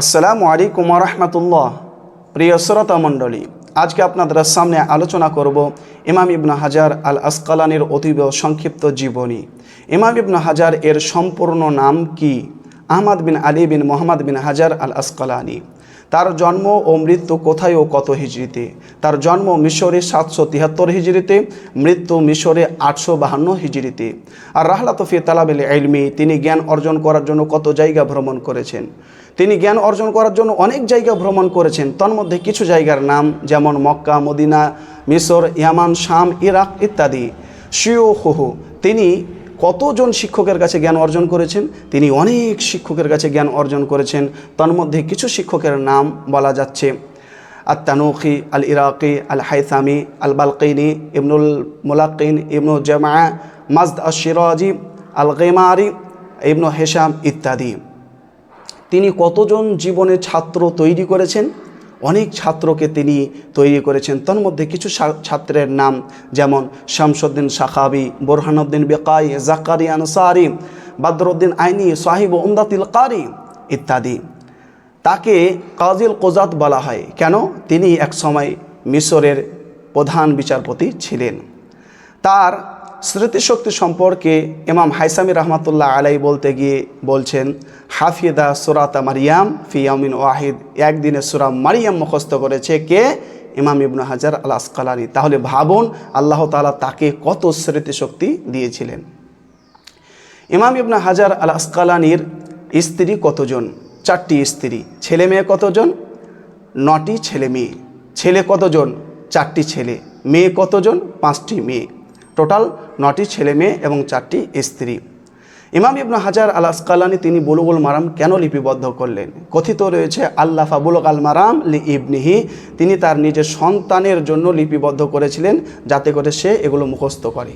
আসসালামু আলাইকুম রহমতুল্লাহ প্রিয় শ্রোতা মণ্ডলী, আজকে আপনাদের সামনে আলোচনা করব ইমাম ইবনা হাজার আল আসকালানির অতীব সংক্ষিপ্ত জীবনী। ইমাম ইবনা হাজার এর সম্পূর্ণ নাম কি? আহমদ বিন আলী বিন মোহাম্মদ বিন হাজার আল আসকালানি তার জন্ম ও মৃত্যু কোথায় ও কত হিজড়িতে? তার জন্ম মিশরে সাতশো তিয়াত্তর হিজড়িতে, মৃত্যু মিশরে আটশো বাহান্ন হিজড়িতে। আর রাহলাতফি তালাবেল এলমি তিনি জ্ঞান অর্জন করার জন্য কত জায়গা ভ্রমণ করেছেন? তিনি জ্ঞান অর্জন করার জন্য অনেক জায়গা ভ্রমণ করেছেন তন্মধ্যে কিছু জায়গার নাম যেমন মক্কা, মদিনা, মিশর, ইয়ামান, শাম, ইরাক ইত্যাদি। শিও তিনি কতজন শিক্ষকের কাছে জ্ঞান অর্জন করেছেন? তিনি অনেক শিক্ষকের কাছে জ্ঞান অর্জন করেছেন। তার মধ্যে কিছু শিক্ষকের নাম বলা যাচ্ছে আত্তানুখি আল ইরাকি আল হাইসামি আল বালকিনী ইবনুল মুলাকিন ইবনু জামা মাজদ আশিরাজি আল গেমারি ইবনু হেসাম ইত্যাদি। তিনি কতজন জীবনে ছাত্র তৈরি করেছেন? অনেক ছাত্রকে তিনি তৈরি করেছেন। তার মধ্যে কিছু ছাত্রের নাম যেমন শামসুদ্দিন সাখাবি বোরহানুদ্দিন বেকাই জাকারি আনসারি, বাদরুদ্দিন আইনি, সাহিব উমদাতিল কারি ইত্যাদি। তাকে কাজিল কোজাত বলা হয়। কেন? তিনি এক সময় মিশরের প্রধান বিচারপতি ছিলেন। তার স্মৃতিশক্তি সম্পর্কে ইমাম হাইসামি রহমাতুল্লাহ আলাই বলতে গিয়ে বলছেন হাফিদা সুরাতা মারিয়াম ফিয়ামিন ওয়াহিদ। একদিনে সুরা মারিয়াম মুখস্থ করেছে কে? ইমাম ইবনু হাজার আল আসকালানি তাহলে ভাবুন, আল্লাহ তাআলা তাকে কত স্মৃতিশক্তি দিয়েছিলেন। ইমাম ইবনা হাজার আল আসকালানির স্ত্রী কতজন? চারটি স্ত্রী। ছেলে মেয়ে কতজন? নটি ছেলে মেয়ে। ছেলে কতজন? চারটি ছেলে। মেয়ে কতজন? পাঁচটি মেয়ে। টোটাল নটি ছেলে মেয়ে এবং চারটি স্ত্রী। ইমাম ইবনা হাজার আল আসকালানি তিনি বুলুগুল মারাম কেন লিপিবদ্ধ করলেন? কথিত রয়েছে, আল্লাহ ফাবুল আল মারাম লি ইবনিহি, তিনি তার নিজের সন্তানের জন্য লিপিবদ্ধ করেছিলেন যাতে করে সে এগুলো মুখস্থ করে।